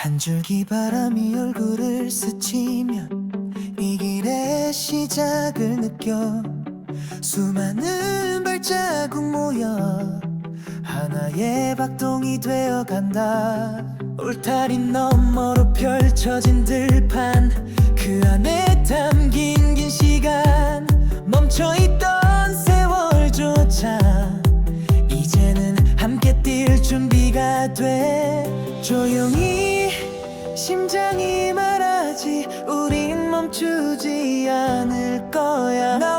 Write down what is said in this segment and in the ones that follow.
한 줄기 바람이 얼굴을 스치면 이 길의 시작을 느껴. 수많은 발자국 모여 하나의 박동이 되어 간다. 울타리 너머로 펼쳐진 들판 그 안에 담긴 긴 시간 멈춰있던 세월조차 이제는 함께 뛸 준비가 돼. 조용히 심장이 말하지. 우린 멈추지 않을 거야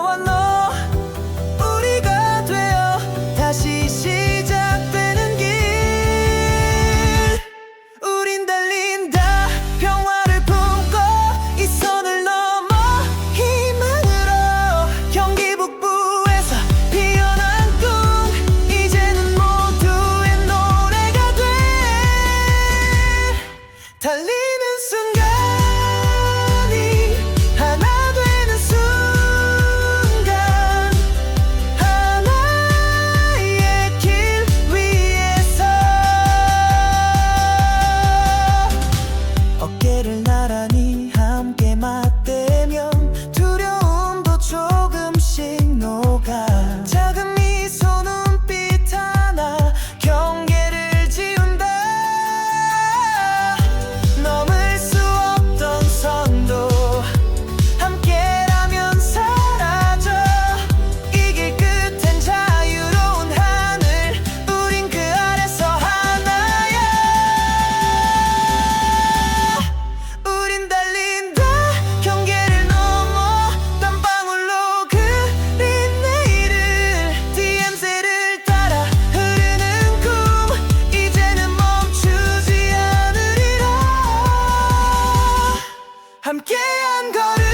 함께한 걸음